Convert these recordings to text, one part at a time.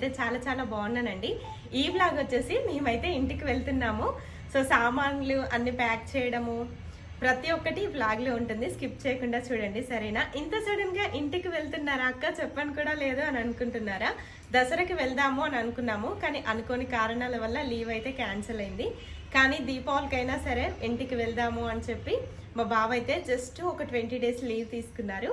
నేనైతే చాలా చాలా బాగున్నానండి. ఈ బ్లాగ్ వచ్చేసి మేమైతే ఇంటికి వెళ్తున్నాము. సో సామాన్లు అన్ని ప్యాక్ చేయడము ప్రతి ఒక్కటి బ్లాగ్లో ఉంటుంది. స్కిప్ చేయకుండా చూడండి సరేనా? ఇంత సడన్గా ఇంటికి వెళ్తున్నారా అక్క? చెప్పని కూడా లేదు అని అనుకుంటున్నారా? దసరాకి వెళ్దాము అని అనుకున్నాము కానీ అనుకోని కారణాల వల్ల లీవ్ అయితే క్యాన్సిల్ అయింది. కానీ దీపావళికైనా సరే ఇంటికి వెళ్దాము అని చెప్పి మా బావ అయితే జస్ట్ ఒక ట్వంటీ డేస్ లీవ్ తీసుకున్నారు.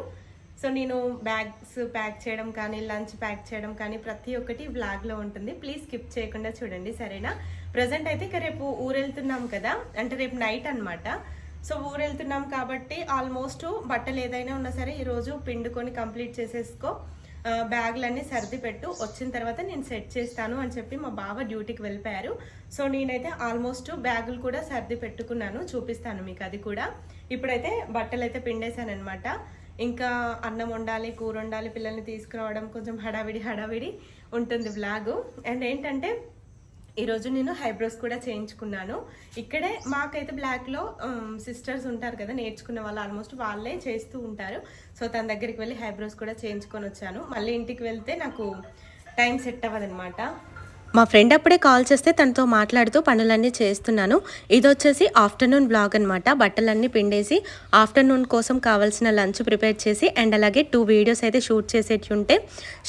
సో నేను బ్యాగ్స్ ప్యాక్ చేయడం కానీ లంచ్ ప్యాక్ చేయడం కానీ ప్రతి ఒక్కటి బ్లాగ్లో ఉంటుంది. ప్లీజ్ స్కిప్ చేయకుండా చూడండి సరేనా? ప్రజెంట్ అయితే ఇక రేపు ఊరెళ్తున్నాం కదా? అంటే రేపు నైట్ అన్నమాట. సో ఊరెళ్తున్నాం కాబట్టి ఆల్మోస్ట్ బట్టలు ఏదైనా ఉన్నా సరే ఈరోజు పిండుకొని కంప్లీట్ చేసేసుకో. బ్యాగ్లన్నీ బ్యాగులన్నీ సర్ది పెట్టు. వచ్చిన తర్వాత నేను సెట్ చేస్తాను అని చెప్పి మా బావ డ్యూటీకి వెళ్ళిపోయారు. సో నేనైతే ఆల్మోస్ట్ బ్యాగులు కూడా సర్ది పెట్టుకున్నాను చూపిస్తాను మీకు అది కూడా. ఇప్పుడైతే బట్టలు అయితే పిండేశాను అనమాట ఇంకా అన్నం వండాలి కూర వండాలి పిల్లల్ని తీసుకురావడం కొంచెం హడావిడి హడావిడి ఉంటుంది బ్లాగు అండ్ ఏంటంటే ఈరోజు నేను హైబ్రోస్ కూడా చేయించుకున్నాను. ఇక్కడే మాకైతే బ్లాక్లో సిస్టర్స్ ఉంటారు కదా నేర్చుకున్న వాళ్ళు ఆల్మోస్ట్ వాళ్ళే చేస్తూ ఉంటారు. సో తన దగ్గరికి వెళ్ళి హైబ్రోస్ కూడా చేయించుకొని వచ్చాను. మళ్ళీ ఇంటికి వెళ్తే నాకు టైం సెట్ అవ్వదనమాట మా ఫ్రెండ్ అప్పుడే కాల్ చేస్తే తనతో మాట్లాడుతూ పనులన్నీ చేస్తున్నాను. ఇది వచ్చేసి ఆఫ్టర్నూన్ బ్లాగ్ అనమాట బట్టలన్నీ పిండేసి ఆఫ్టర్నూన్ కోసం కావాల్సిన లంచ్ ప్రిపేర్ చేసి అండ్ అలాగే టూ వీడియోస్ అయితే షూట్ చేసేటి ఉంటే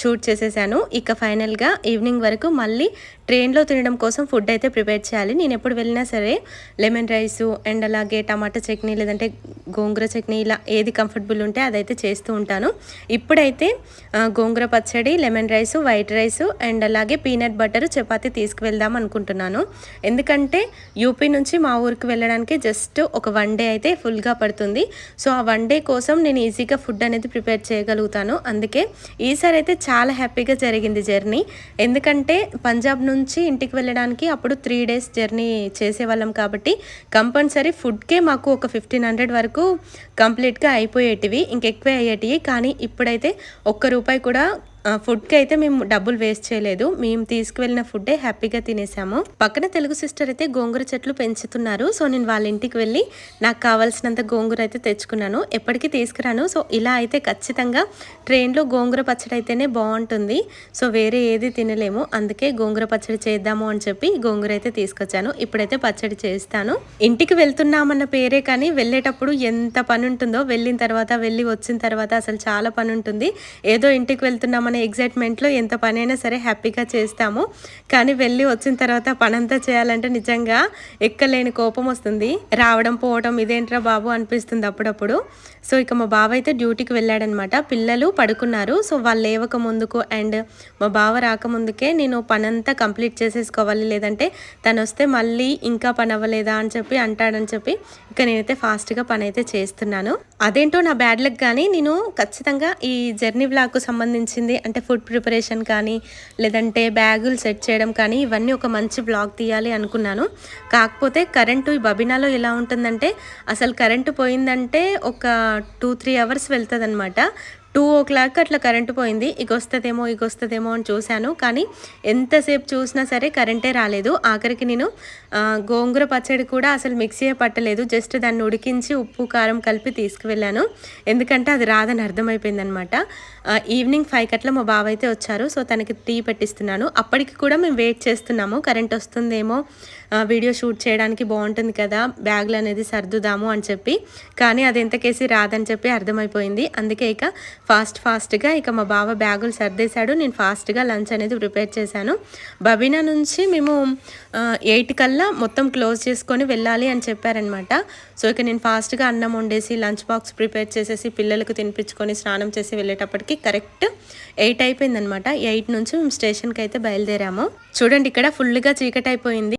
షూట్ చేసేసాను. ఇక ఫైనల్గా ఈవినింగ్ వరకు మళ్ళీ ట్రైన్లో తినడం కోసం ఫుడ్ అయితే ప్రిపేర్ చేయాలి. నేను ఎప్పుడు వెళ్ళినా సరే లెమన్ రైస్ అండ్ అలాగే టమాటా చట్నీ లేదంటే గోంగూర చట్నీ ఇలా ఏది కంఫర్టబుల్ ఉంటే అదైతే చేస్తూ ఉంటాను. ఇప్పుడైతే గోంగూర పచ్చడి lemon rice white rice and అలాగే పీనట్ బటర్ చపాతీ తీసుకువెళ్దాం అనుకుంటున్నాను. ఎందుకంటే యూపీ నుంచి మా ఊరికి వెళ్ళడానికి జస్ట్ ఒక వన్ డే అయితే ఫుల్గా పడుతుంది. సో ఆ వన్ డే కోసం నేను ఈజీగా ఫుడ్ అనేది ప్రిపేర్ చేయగలుగుతాను. అందుకే ఈసారి అయితే చాలా హ్యాపీగా జరిగింది జర్నీ. ఎందుకంటే పంజాబ్ నుంచి ఇంటికి వెళ్ళడానికి అప్పుడు త్రీ డేస్ జర్నీ చేసేవాళ్ళం కాబట్టి కంపల్సరీ ఫుడ్కే మాకు ఒక ఫిఫ్టీన్ హండ్రెడ్ వరకు కంప్లీట్గా అయిపోయేటివి ఇంకెక్కువే అయ్యేటివి. కానీ ఇప్పుడైతే ఒక్క రూపాయి కూడా ఫుడ్కి అయితే మేము డబ్బులు వేస్ట్ చేయలేదు. మేము తీసుకువెళ్ళిన ఫుడ్డే హ్యాపీగా తినేసాము. పక్కన తెలుగు సిస్టర్ అయితే గోంగూర చెట్లు పెంచుతున్నారు. సో నేను వాళ్ళ ఇంటికి వెళ్ళి నాకు కావాల్సినంత గోంగూర అయితే తెచ్చుకున్నాను. ఎప్పటికీ తీసుకురాను. సో ఇలా అయితే ఖచ్చితంగా ట్రైన్లో గోంగూర పచ్చడి అయితేనే బాగుంటుంది. సో వేరే ఏది తినలేము. అందుకే గోంగూర పచ్చడి చేద్దాము అని చెప్పి గోంగూర అయితే తీసుకొచ్చాను. ఇప్పుడైతే పచ్చడి చేస్తాను. ఇంటికి వెళ్తున్నామన్న పేరే కానీ వెళ్ళేటప్పుడు ఎంత పని ఉంటుందో వెళ్ళిన తర్వాత వెళ్ళి వచ్చిన తర్వాత అసలు చాలా పని ఉంటుంది. ఏదో ఇంటికి వెళ్తున్నామనే మన ఎగ్జైట్మెంట్లో ఎంత పని అయినా సరే హ్యాపీగా చేస్తాము. కానీ వెళ్ళి వచ్చిన తర్వాత పనంతా చేయాలంటే నిజంగా ఎక్కలేని కోపం వస్తుంది. రావడం పోవడం ఇదేంట్రా బాబు అనిపిస్తుంది అప్పుడప్పుడు. సో ఇక మా బావ అయితే డ్యూటీకి వెళ్ళాడనమాట. పిల్లలు పడుకున్నారు. సో వాళ్ళు లేవక ముందుకు అండ్ మా బావ రాకముందుకే నేను పనంతా కంప్లీట్ చేసేసుకోవాలి. లేదంటే తను వస్తే మళ్ళీ ఇంకా పని అవ్వలేదా అని చెప్పి అంటాడని చెప్పి ఇక నేనైతే ఫాస్ట్గా పని అయితే చేస్తున్నాను. అదేంటో నా బ్యాడ్ లక్ కానీ నేను ఖచ్చితంగా ఈ జర్నీ బ్లాగ్కు సంబంధించింది అంటే ఫుడ్ ప్రిపరేషన్ కానీ లేదంటే బ్యాగులు సెట్ చేయడం కానీ ఇవన్నీ ఒక మంచి బ్లాగ్ తీయాలి అనుకున్నాను. కాకపోతే కరెంటు ఈ బబినాలో ఎలా ఉంటుందంటే అసలు కరెంటు పోయిందంటే ఒక టూ త్రీ అవర్స్ వెళ్తుంది టూ ఓ క్లాక్ అట్లా కరెంటు పోయింది. ఇక వస్తుందేమో ఇక వస్తుందేమో అని చూశాను. కానీ ఎంతసేపు చూసినా సరే కరెంటే రాలేదు. ఆఖరికి నేను గోంగూర పచ్చడి కూడా అసలు మిక్సీ పట్టలేదు. జస్ట్ దాన్ని ఉడికించి ఉప్పు కారం కలిపి తీసుకువెళ్ళాను. ఎందుకంటే అది రాదని అర్థమైపోయింది అనమాట ఈవినింగ్ ఫైవ్ కట్ల మా బావ అయితే వచ్చారు. సో తనకి టీ పెట్టిస్తున్నాను. అప్పటికి కూడా మేము వెయిట్ చేస్తున్నాము. కరెంట్ వస్తుందేమో వీడియో షూట్ చేయడానికి బాగుంటుంది కదా బ్యాగులు అనేది సర్దుదాము అని చెప్పి. కానీ అది ఎంతకేసి రాదని చెప్పి అర్థమైపోయింది. అందుకే ఇక ఫాస్ట్ ఫాస్ట్గా ఇక మా బావ బ్యాగులు సర్దేశాడు. నేను ఫాస్ట్గా లంచ్ అనేది ప్రిపేర్ చేశాను. బబీనా నుంచి మేము ఎయిట్ కల్లా మొత్తం క్లోజ్ చేసుకొని వెళ్ళాలి అని చెప్పారనమాట. సో ఇక నేను ఫాస్ట్గా అన్నం వండేసి లంచ్ బాక్స్ ప్రిపేర్ చేసేసి పిల్లలకు తినిపించుకొని స్నానం చేసి వెళ్ళేటప్పటికి కరెక్ట్ ఎయిట్ అయిపోయిందనమాట. ఎయిట్ నుంచి మేము స్టేషన్కి అయితే బయలుదేరాము. చూడండి ఇక్కడ ఫుల్గా చీకటి అయిపోయింది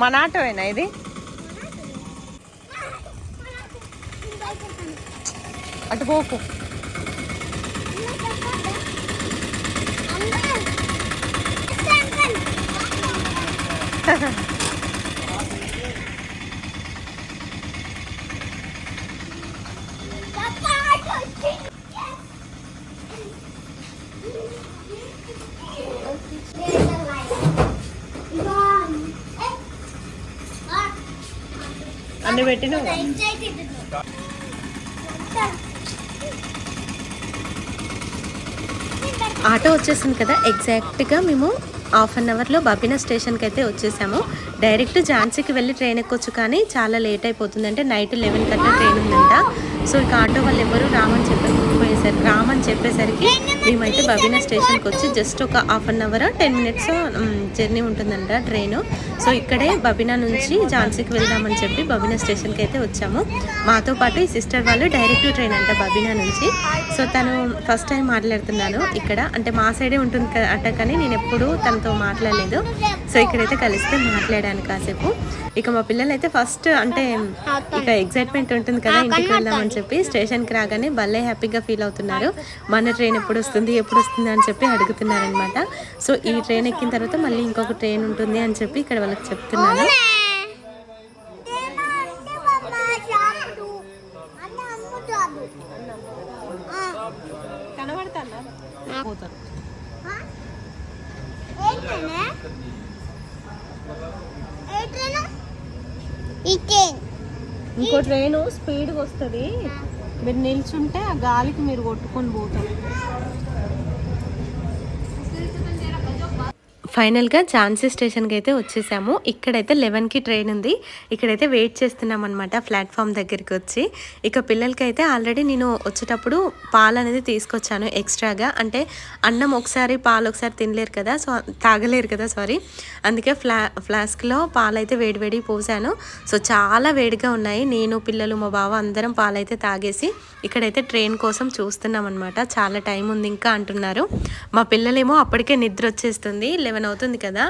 మన ఆటోయేనా ఇది? అటు పోకు. Papa, అన్ని పెట్టిన ఆటో వచ్చేసింది కదా. ఎగ్జాక్ట్గా మేము హాఫ్ అన్ అవర్లో బబినా స్టేషన్కి అయితే వచ్చేసాము. డైరెక్ట్ ఝాన్సీకి వెళ్ళి ట్రైన్ ఎక్కొచ్చు కానీ చాలా లేట్ అయిపోతుంది. అంటే నైట్ లెవెన్ కట్లా ట్రైన్ ఉందంట. సో ఇక ఆటో వాళ్ళు ఎవరు రామని చెప్పేసరికి రామని చెప్పేసరికి మేమైతే బబినా స్టేషన్కి వచ్చి జస్ట్ ఒక half an hour ten minutes journey ఉంటుందంట ట్రైన్. సో ఇక్కడే బబినా నుంచి ఝాన్సీకి వెళ్దామని చెప్పి బబినా స్టేషన్కి అయితే వచ్చాము. మాతో పాటు ఈ సిస్టర్ వాళ్ళు డైరెక్ట్ ట్రైన్ అంట బబినా నుంచి. సో తను ఫస్ట్ టైం మాట్లాడుతున్నాను ఇక్కడ. అంటే మా సైడే ఉంటుంది క- అట కానీ నేను ఎప్పుడూ తనతో మాట్లాడలేదు. సో ఇక్కడైతే కలిస్తే మాట్లాడాను కాసేపు. ఇక మా పిల్లలు అయితే ఫస్ట్ అంటే ఇక ఎగ్జైట్మెంట్ ఉంటుంది కదా ఇంటికి వెళ్దామని చెప్పి స్టేషన్కి రాగానే భలే హ్యాపీగా ఫీల్ అవుతున్నారు. మన ట్రైన్ ఎప్పుడు వస్తుంది ఎప్పుడు వస్తుంది అని చెప్పి అడుగుతున్నారనమాట సో ఈ ట్రైన్ ఎక్కిన తర్వాత మళ్ళీ ఇంకొక ట్రైన్ ఉంటుంది అని చెప్పి ఇక్కడ వాళ్ళకి చెప్తున్నాను. కనబడతాను? పోతారు ఇంకో ట్రైన్ స్పీడ్గా వస్తుంది. మీరు నిల్చుంటే ఆ గాలికి మీరు కొట్టుకొని పోతారు. ఫైనల్గా ఝాన్సీ స్టేషన్కి అయితే వచ్చేసాము. ఇక్కడైతే లెవెన్కి ట్రైన్ ఉంది. ఇక్కడైతే వెయిట్ చేస్తున్నాం అనమాట ప్లాట్ఫామ్ దగ్గరికి వచ్చి. ఇక పిల్లలకి అయితే ఆల్రెడీ నేను వచ్చేటప్పుడు పాలు అనేది తీసుకొచ్చాను ఎక్స్ట్రాగా. అంటే అన్నం ఒకసారి పాలు ఒకసారి తినలేరు కదా సో తాగలేరు కదా సారీ. అందుకే ఫ్లా ఫ్లాస్క్లో పాలు అయితే వేడివేడి పోసాను. సో చాలా వేడిగా ఉన్నాయి. నేను పిల్లలు మా బావ అందరం పాలైతే తాగేసి ఇక్కడైతే ట్రైన్ కోసం చూస్తున్నాం అనమాట చాలా టైం ఉంది ఇంకా అంటున్నారు. మా పిల్లలేమో అప్పటికే నిద్ర వచ్చేస్తుంది. లెవెన్ అవుతుంది కదా.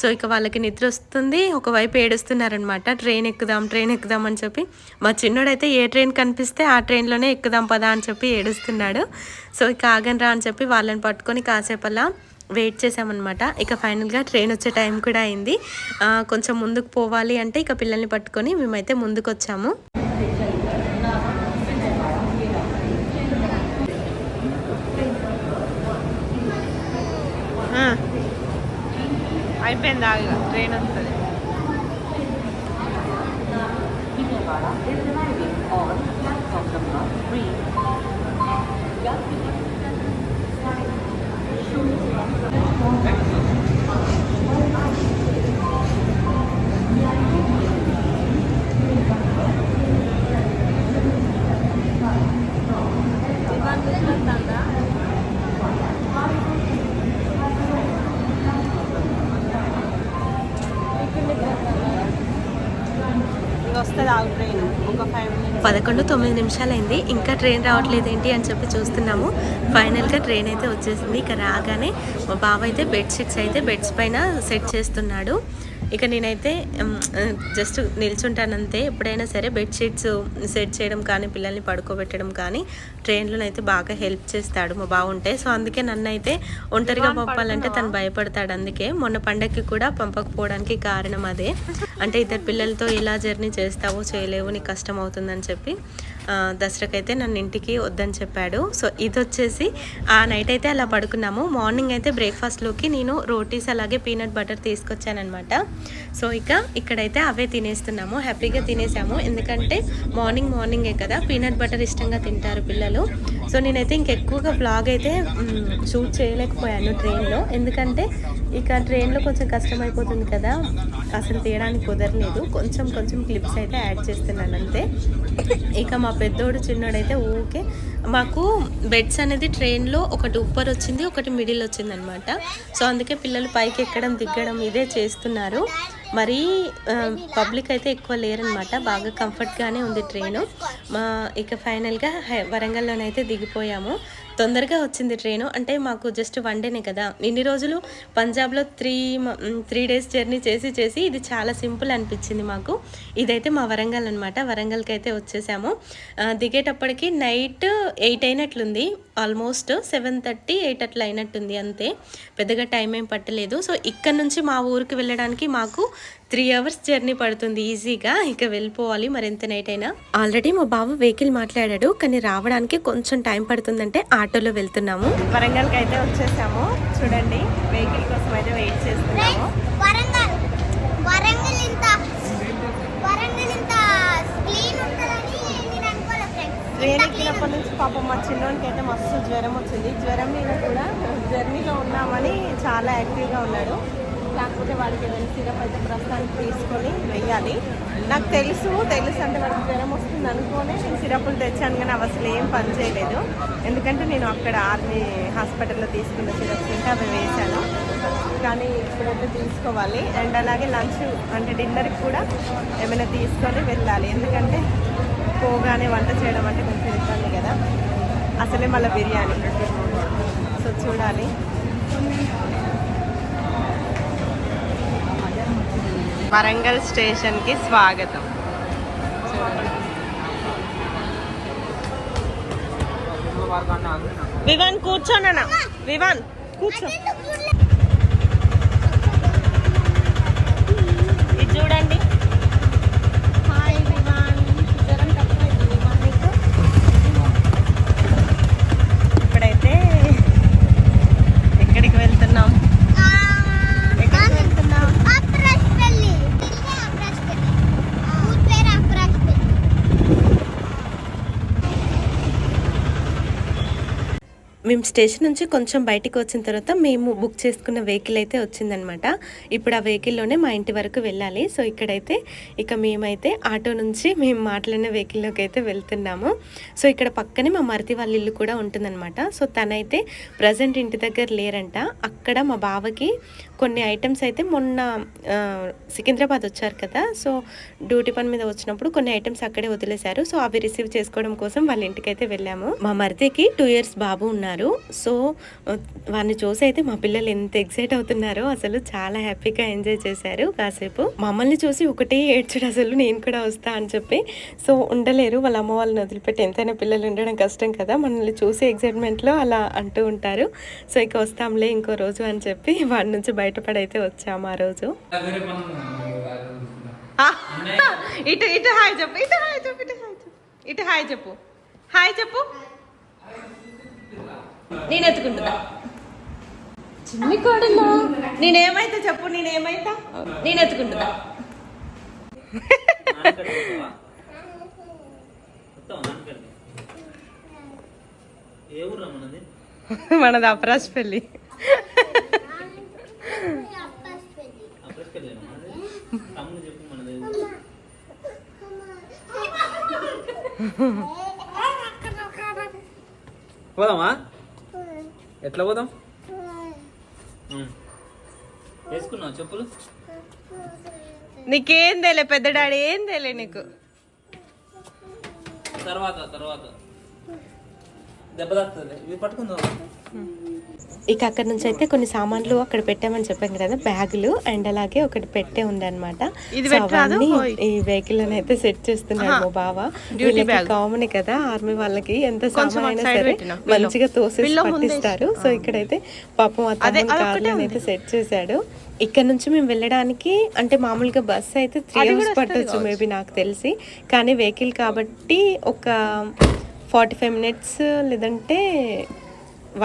సో ఇక వాళ్ళకి నిద్ర వస్తుంది. ఒకవైపు ఏడుస్తున్నారనమాట. ట్రైన్ ఎక్కుదాం ట్రైన్ ఎక్కుదాం అని చెప్పి. మా చిన్నోడైతే ఏ ట్రైన్ కనిపిస్తే ఆ ట్రైన్లోనే ఎక్కుదాం పదా అని చెప్పి ఏడుస్తున్నాడు. సో ఇక ఆగనరా అని చెప్పి వాళ్ళని పట్టుకొని కాసేపలా వెయిట్ చేసామన్నమాట ఇక ఫైనల్గా ట్రైన్ వచ్చే టైం కూడా అయింది. కొంచెం ముందుకు పోవాలి అంటే ఇక పిల్లల్ని పట్టుకొని మేమైతే ముందుకు వచ్చాము అయిపోయింది ఆగ ట్రైన్ వస్తుంది. వస్తుంది ఆగు ట్రైన్ ఒక ఫైవ్ మినిట్స్ పదకొండు తొమ్మిది నిమిషాలైంది. ఇంకా ట్రైన్ రావట్లేదు ఏంటి అని చెప్పి చూస్తున్నాము. ఫైనల్గా ట్రైన్ అయితే వచ్చేసింది. ఇక రాగానే మా బావ అయితే బెడ్షీట్స్ అయితే బెడ్స్ పైన సెట్ చేస్తున్నాడు. ఇక నేనైతే జస్ట్ నిల్చుంటానంతే. ఎప్పుడైనా సరే బెడ్షీట్స్ సెట్ చేయడం కానీ పిల్లల్ని పడుకోబెట్టడం కానీ ట్రైన్లో అయితే బాగా హెల్ప్ చేస్తాడు మా బావ ఉంటే. సో అందుకే నన్ను అయితే ఒంటరిగా పంపాలంటే తను భయపడతాడు. అందుకే మొన్న పండగకి కూడా పంపకపోవడానికి కారణం అదే. అంటే ఇద్దరు పిల్లలతో ఎలా జర్నీ చేస్తావో చేయలేవు నీకు కష్టం అవుతుందని చెప్పి దసరాకైతే నన్ను ఇంటికి వద్దని చెప్పాడు. సో ఇది వచ్చేసి ఆ నైట్ అయితే అలా పడుకున్నాము. మార్నింగ్ అయితే బ్రేక్ఫాస్ట్లోకి నేను రోటీస్ అలాగే పీనట్ బటర్ తీసుకొచ్చానమాట సో ఇక ఇక్కడైతే అవే తినేస్తున్నాము. హ్యాపీగా తినేసాము. ఎందుకంటే మార్నింగ్ మార్నింగే కదా పీనట్ బటర్ ఇష్టంగా తింటారు పిల్లలు. సో నేనైతే ఇంకెక్కువగా బ్లాగ్ అయితే షూట్ చేయలేకపోయాను ట్రైన్లో ఎందుకంటే ఇక ట్రైన్లో కొంచెం కష్టం అయిపోతుంది కదా అసలు తీయడానికి కుదరలేదు. కొంచెం కొంచెం క్లిప్స్ అయితే యాడ్ చేస్తున్నాను అంతే. ఇక మా పెద్దోడు చిన్నోడైతే ఊకే మాకు బెడ్స్ అనేది ట్రైన్లో ఒకటి ఉప్పర్ వచ్చింది ఒకటి మిడిల్ వచ్చింది అనమాట సో అందుకే పిల్లలు పైకి ఎక్కడం దిగ్గడం ఇదే చేస్తున్నారు. మరీ పబ్లిక్ అయితే ఎక్కువ లేరనమాట. బాగా కంఫర్ట్గానే ఉంది ట్రైను మా ఇక ఫైనల్గా వరంగల్లోనైతే దిగిపోయాము. తొందరగా వచ్చింది ట్రైను అంటే మాకు జస్ట్ వన్ డేనే కదా. ఇన్ని రోజులు పంజాబ్లో త్రీ త్రీ డేస్ జర్నీ చేసి చేసి ఇది చాలా సింపుల్ అనిపించింది మాకు. ఇదైతే మా వరంగల్ అనమాట వరంగల్కి అయితే వచ్చేసాము దిగేటప్పటికి నైట్ ఎయిట్ అయినట్లుంది. ఆల్మోస్ట్ సెవెన్ థర్టీ ఎయిట్ అట్లా అయినట్టుంది అంతే. పెద్దగా టైం ఏం పట్టలేదు. సో ఇక్కడ నుంచి మా ఊరికి వెళ్ళడానికి మాకు త్రీ అవర్స్ జర్నీ పడుతుంది ఈజీగా. ఇక వెళ్ళిపోవాలి మరి ఎంత నైట్ అయినా. ఆల్రెడీ మా బాబు వెహికల్ మాట్లాడాడు. కానీ రావడానికి కొంచెం టైం పడుతుందంటే ఆటోలో వెళ్తున్నాము. వరంగల్కి అయితే వచ్చేసాము. చూడండి వెహికల్ కోసం అయితే వెయిట్ చేస్తున్నాము వరంగల్ వరంగల్ ఇంత వరంగల్ ఇంత క్లీన్ ఉంటుందని నేను అనుకోలే ఫ్రెండ్స్ ట్రైన్ ఎక్కినప్పటి నుంచి పాపం మా చిన్నోనికి అయితే మస్తు జ్వరం వచ్చింది. జ్వరం మీద కూడా జర్నీలో ఉన్నామని చాలా యాక్టివ్గా ఉన్నాడు. కాకపోతే వాడికి ఏదైనా సిరప్ అయితే ప్రస్తుతానికి తీసుకొని వెయ్యాలి. నాకు తెలుసు తెలుసు అంటే వాడికి జ్వరం వస్తుంది అనుకోనే నేను సిరప్లు తెచ్చాను కానీ అవి అసలు ఏం పని చేయలేదు. ఎందుకంటే నేను అక్కడ ఆర్మీ హాస్పిటల్లో తీసుకున్న సిరప్స్ ఉంటే అవి వేశాను. కానీ ఇప్పుడైతే తీసుకోవాలి. అండ్ అలాగే లంచ్ అంటే డిన్నర్కి కూడా ఏమైనా తీసుకొని వెళ్ళాలి. ఎందుకంటే పోగానే వంట చేయడం అంటే కొంచెం ఇబ్బంది కదా. అసలే మళ్ళీ బిర్యానీ. సో చూడాలి. వరంగల్ స్టేషన్కి స్వాగతం. వివాన్ కూర్చోనన్నా. వివాన్ కూర్చో. ఇది చూడండి హాయ్ వివాన్ జ్వరం తక్కువైంది వివాన్ నీకు ఇప్పుడైతే ఎక్కడికి వెళ్తున్నాం ఎక్కడికి వెళ్తున్నాం అప్రాష్పల్లి అప్రాష్పల్లి ఊరి పేరు అప్రాష్పల్లి మేము స్టేషన్ నుంచి కొంచెం బయటికి వచ్చిన తర్వాత మేము బుక్ చేసుకున్న వెహికల్ అయితే వచ్చిందనమాట. ఇప్పుడు ఆ వెహికల్లోనే మా ఇంటి వరకు వెళ్ళాలి. సో ఇక్కడైతే ఇక మేమైతే ఆటో నుంచి మేము మాట్లాడిన వెహికల్లోకి అయితే వెళ్తున్నాము. సో ఇక్కడ పక్కనే మా మరిది వాళ్ళ ఇల్లు కూడా ఉంటుందన్నమాట సో తనైతే ప్రజెంట్ ఇంటి దగ్గర లేరంట. అక్కడ మా బావకి కొన్ని ఐటమ్స్ అయితే మొన్న సికింద్రాబాద్ వచ్చారు కదా. సో డ్యూటీ పని మీద వచ్చినప్పుడు కొన్ని ఐటమ్స్ అక్కడే వదిలేశారు. సో అవి రిసీవ్ చేసుకోవడం కోసం వాళ్ళ ఇంటికి అయితే వెళ్ళాము. మా మరిదికి టూ ఇయర్స్ బాబు ఉన్నారు. సో వారిని వాడిని చూసి అయితే మా పిల్లలు ఎంత ఎక్సైట్ అవుతున్నారో అసలు చాలా హ్యాపీగా ఎంజాయ్ చేశారు కాసేపు. మమ్మల్ని చూసి ఒకటే ఏడ్చడు అసలు నేను కూడా వస్తా అని చెప్పి. సో ఉండలేరు. వాళ్ళ అమ్మ వాళ్ళని వదిలిపెట్టి ఎంతైనా పిల్లలు ఉండడం కష్టం కదా. మనల్ని చూసి ఎగ్జైట్మెంట్లో అలా అంటూ ఉంటారు. సో ఇక వస్తాంలే ఇంకో రోజు అని చెప్పి వాడి నుంచి బయటపడైతే వచ్చాము ఆ రోజు. ఇటు ఇటు హాయ్ చెప్పు ఇటు హాయ్ చెప్పు ఇటు హాయ్ చెప్పు. ఇటు హాయ్ చెప్పు. హాయ్ చెప్పు. నేను ఎత్తుకుంటుందా చిన్ని కోడలు నేనేమైతే చెప్పు నేనేమైతా? నేను ఊరు మనది మనది. అప్రాస్ పెళ్ళి అప్రాష్పల్లి ఎట్లా పోదాం. వేసుకున్నావు చెప్పులు? నీకేం తెలియ పెద్ద డాడీ ఏం తెలియ నీకు? తర్వాత తర్వాత. దెబ్బ తాకుతుంది ఇవి పట్టుకుందాం. ఇక అక్కడ నుంచి అయితే కొన్ని సామాన్లు అక్కడ పెట్టామని చెప్పాం కదా బ్యాగులు అండ్ అలాగే ఒకటి పెట్టే ఉందన్నమాట? అవన్నీ ఓయ్. ఈ వెహికల్ అయితే సెట్ చేస్తున్నారు మా బావ. బ్యాగ్. కామన్ కదా ఆర్మీ వాళ్ళకి ఎంత సామాన్ అయినా సరే. మంచిగా తోసేసి ముందే పట్టిస్తారు. సో ఇక్కడైతే పాపం అదొక్కటే కార్లను అయితే సెట్ చేశాడు. ఇక్కడ నుంచి మేము వెళ్ళడానికి అంటే మామూలుగా బస్ అయితే త్రీ అవర్స్ పట్టొచ్చు మేబీ నాకు తెలిసి. కానీ వెహికల్ కాబట్టి ఒక ఫార్టీ ఫైవ్ మినిట్స్ లేదంటే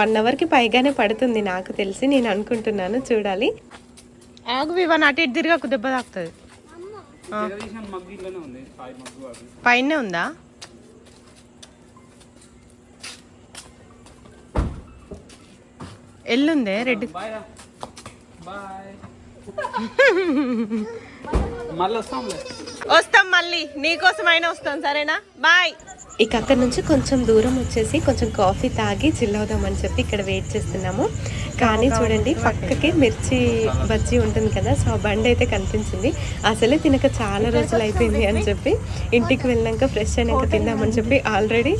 వన్ అవర్కి పైగానే పడుతుంది నాకు తెలిసి. నేను అనుకుంటున్నాను చూడాలి. ఆగు వివాన్ అటు ఇటు తిరగకు దెబ్బ తాకుతుంది. పైన ఉందా? ఎల్లుందే రెడ్ వస్తాం మళ్ళీ. నీకోసమైనా వస్తాం సరేనా? బాయ్. ఇక అక్కడ నుంచి కొంచెం దూరం వచ్చేసి కొంచెం కాఫీ తాగి చిల్ అవుదామని చెప్పి ఇక్కడ వెయిట్ చేస్తున్నాము. కానీ చూడండి పక్కకి మిర్చి బజ్జీ ఉంటుంది కదా సో ఆ బండి అయితే కనిపించింది. అసలే తినక చాలా రోజులు అయిపోయింది అని చెప్పి ఇంటికి వెళ్ళాక ఫ్రెష్ అయినాక తిందామని చెప్పి ఆల్రెడీ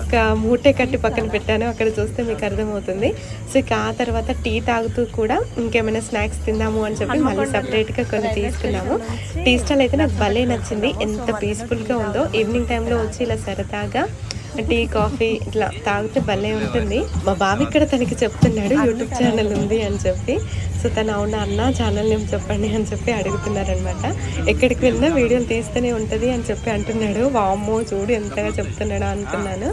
ఒక మూటే కట్టి పక్కన పెట్టాను. అక్కడ చూస్తే మీకు అర్థమవుతుంది. సో ఇక ఆ తర్వాత టీ తాగుతూ కూడా ఇంకేమైనా స్నాక్స్ తిందాము అని చెప్పి మళ్ళీ సపరేట్గా కొన్ని తీసుకున్నాము. టీ స్టాల్ అయితే నాకు భలే నచ్చింది. ఎంత పీస్ఫుల్గా ఉందో. ఈవినింగ్ టైంలో వచ్చి ఇలా సరదా సరదాగా టీ కాఫీ ఇట్లా తాగితే భలే ఉంటుంది. మా బాబు ఇక్కడ తనకి చెప్తున్నాడు యూట్యూబ్ ఛానల్ ఉంది అని చెప్పి. సో తను అవున అన్న ఛానల్ నేమ్ చెప్పండి అని చెప్పి అడుగుతున్నారనమాట. ఎక్కడికి వెళ్ళినా వీడియోలు తీస్తూనే ఉంటుంది అని చెప్పి అంటున్నాడు. వామ్మో చూడు ఎంతగా చెప్తున్నాడో అనుకున్నాను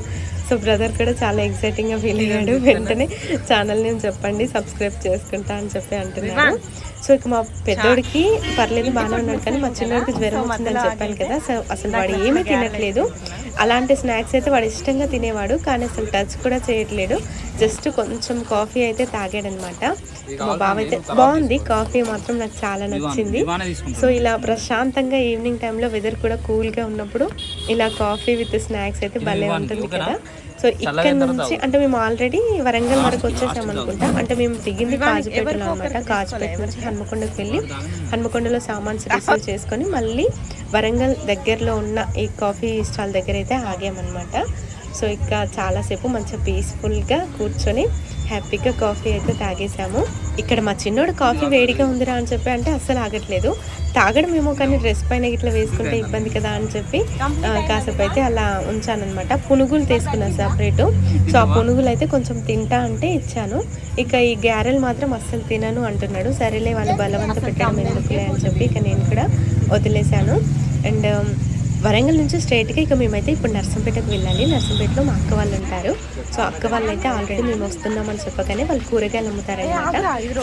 సో బ్రదర్ కూడా చాలా ఎక్సైటింగ్గా ఫీల్ అయ్యాడు. వెంటనే ఛానల్ నేమ్ చెప్పండి సబ్స్క్రైబ్ చేసుకుంటా అని చెప్పి అంటున్నాడు. సో ఇక మా పెద్దోడికి పర్లేదు బాగానే ఉన్నాడు కానీ మా చిన్నోడికి జ్వరం వచ్చిందని చెప్పాను కదా సో అసలు వాడు ఏమీ తినట్లేదు. అలాంటి స్నాక్స్ అయితే వాడు ఇష్టంగా తినేవాడు కానీ అసలు టచ్ కూడా చేయట్లేడు జస్ట్ కొంచెం కాఫీ అయితే తాగాడనమాట. మా బావ అయితే బాగుంది కాఫీ మాత్రం నాకు చాలా నచ్చింది. సో ఇలా ప్రశాంతంగా ఈవినింగ్ టైంలో వెదర్ కూడా కూల్గా ఉన్నప్పుడు ఇలా కాఫీ విత్ స్నాక్స్ అయితే భలే ఉంటుంది కదా. సో ఇక్కడ నుంచి అంటే మేము ఆల్రెడీ వరంగల్ వరకు వచ్చేసాం అనుకుంటా. అంటే మేము దిగింది కాజుపేటలో అనమాట కాజుపేట నుంచి హన్మకొండకు వెళ్ళి హన్మకొండలో సామాన్స్ రిసీవ్ చేసుకొని మళ్ళీ వరంగల్ దగ్గరలో ఉన్న ఈ కాఫీ స్టాల్ దగ్గర అయితే ఆగామన్నమాట. సో ఇక చాలాసేపు మంచిగా పీస్ఫుల్గా కూర్చొని హ్యాపీగా కాఫీ అయితే తాగేసాము ఇక్కడ మా చిన్నోడు కాఫీ వేడిగా ఉందిరా అని చెప్పి అంటే అస్సలు ఆగట్లేదు. తాగడం ఏమో కానీ డ్రెస్ పైన ఇట్లా వేసుకుంటే ఇబ్బంది కదా అని చెప్పి కాసేపు అయితే అలా ఉంచానమాట పునుగులు తీసుకున్నాను సపరేట్. సో ఆ పునుగులు అయితే కొంచెం తింటా అంటే ఇచ్చాను. ఇక ఈ గ్యారెలు మాత్రం అస్సలు తినను అంటున్నాడు. సరేలే వాళ్ళు బలవంత పెట్టడం ఎందుకులే అని చెప్పి ఇక నేను కూడా వదిలేశాను. అండ్ వరంగల్ నుంచి స్ట్రైట్గా ఇక మేమైతే ఇప్పుడు నర్సంపేటకు వెళ్ళాలి. నర్సంపేటలో మా అక్క వాళ్ళు ఉంటారు. సో అక్క వాళ్ళు అయితే ఆల్రెడీ మేము వస్తున్నామని చెప్పగానే వాళ్ళు కూరగాయలు అమ్ముతారనమాట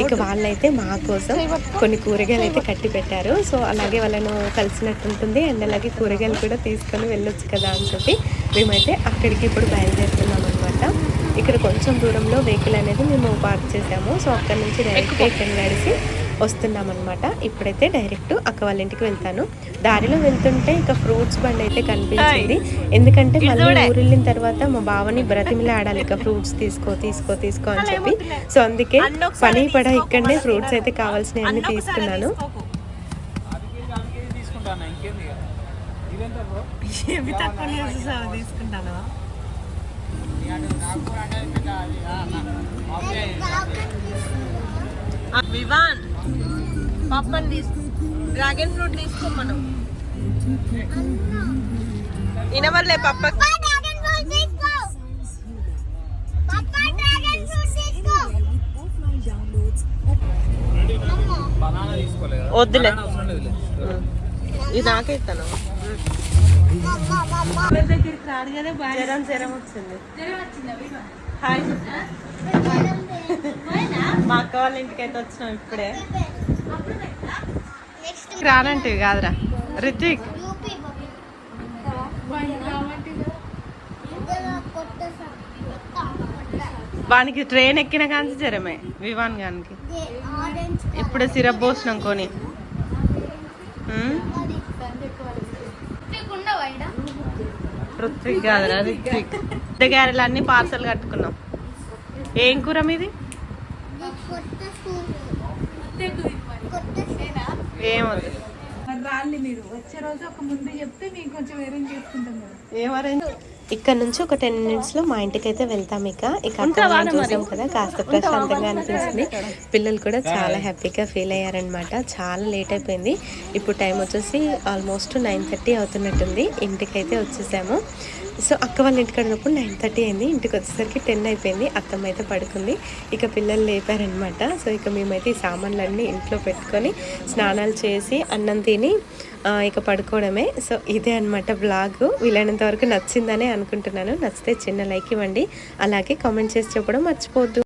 ఇక వాళ్ళైతే మా కోసం కొన్ని కూరగాయలు అయితే కట్టి పెట్టారు. సో అలాగే వాళ్ళను కలిసినట్టు ఉంటుంది. అండ్ అలాగే కూరగాయలు కూడా తీసుకొని వెళ్ళొచ్చు కదా అని చెప్పి మేమైతే అక్కడికి ఇప్పుడు బయలుదేరుతున్నాం అనమాట ఇక్కడ కొంచెం దూరంలో వెహికల్ అనేది మేము పార్క్ చేసాము సో అక్కడ నుంచి డైరెక్ట్గా ఇక్కడ నడిచి వస్తున్నాం అనమాట ఇప్పుడైతే డైరెక్ట్ అక్క వాళ్ళ ఇంటికి వెళ్తాను. దారిలో వెళ్తుంటే ఇక ఫ్రూట్స్ బండి అయితే కనిపించింది. ఎందుకంటే మళ్ళీ ఊరు వెళ్ళిన తర్వాత మా బావని బ్రతిమిలా ఆడాలి ఇక ఫ్రూట్స్ తీసుకో తీసుకో తీసుకో అని చెప్పి. సో అందుకే పని పడ ఇక్కడనే ఫ్రూట్స్ అయితే కావాల్సినవన్నీ తీసుకున్నాను. తీసుకుంటాను వివాన్. పప్పని తీసుకో డ్రాగన్ ఫ్రూట్ తీసుకో మనం. వినవర్లే పప్ప వద్దులే. ఇది నాకే ఇస్తాను. జ్వరం వచ్చింది. హాయ్. మా అక్క వాళ్ళ ఇంటికి అయితే వచ్చినాం ఇప్పుడే. నెక్స్ట్ రానంటివి కాదురా. రిత్విక్ వానికి ట్రైన్ ఎక్కిన కానీ జ్వరమే వివాన్ గానికి. ఇప్పుడు సిరప్ పోసినాం కొని. రుత్విక్ కాదురా రిత్విక్ గారెలు అన్ని పార్సల్ కట్టుకున్నాం. ఏం కూర మీది? కొత్త ఏమది? రాలి మీరు. వచ్చే రోజు ఒక ముందు చెప్తే మీకు కొంచెం అరేంజ్ చేసుకుంటాం కదా. ఏమరేంజ్ ఇక్కడ నుంచి ఒక టెన్ మినిట్స్లో మా ఇంటికి అయితే వెళ్తాం ఇక. ఇక అక్కడ మనం చూసాం కదా కాస్త ప్రశాంతంగా అనిపించింది పిల్లలు కూడా చాలా హ్యాపీగా ఫీల్ అయ్యారనమాట చాలా లేట్ అయిపోయింది. ఇప్పుడు టైం వచ్చేసి ఆల్మోస్ట్ నైన్ థర్టీ అవుతున్నట్టుంది. ఇంటికి అయితే వచ్చేసాము. సో అక్క వాళ్ళ ఇంటికి ఉన్నప్పుడు నైన్ థర్టీ అయింది. ఇంటికి వచ్చేసరికి టెన్ అయిపోయింది. అత్తమ్మ అయితే పడుకుంది. ఇక పిల్లలు లేపారనమాట సో ఇక మేమైతే ఈ సామాన్లన్నీ ఇంట్లో పెట్టుకొని స్నానాలు చేసి అన్నం తిని ఇక పడుకోవడమే. సో ఇదే అనమాట బ్లాగ్ వీలైనంత వరకు నచ్చిందనే అనుకుంటున్నాను. నచ్చితే చిన్న లైక్ ఇవ్వండి. అలాగే కామెంట్ చేసి చెప్పడం మర్చిపోద్దు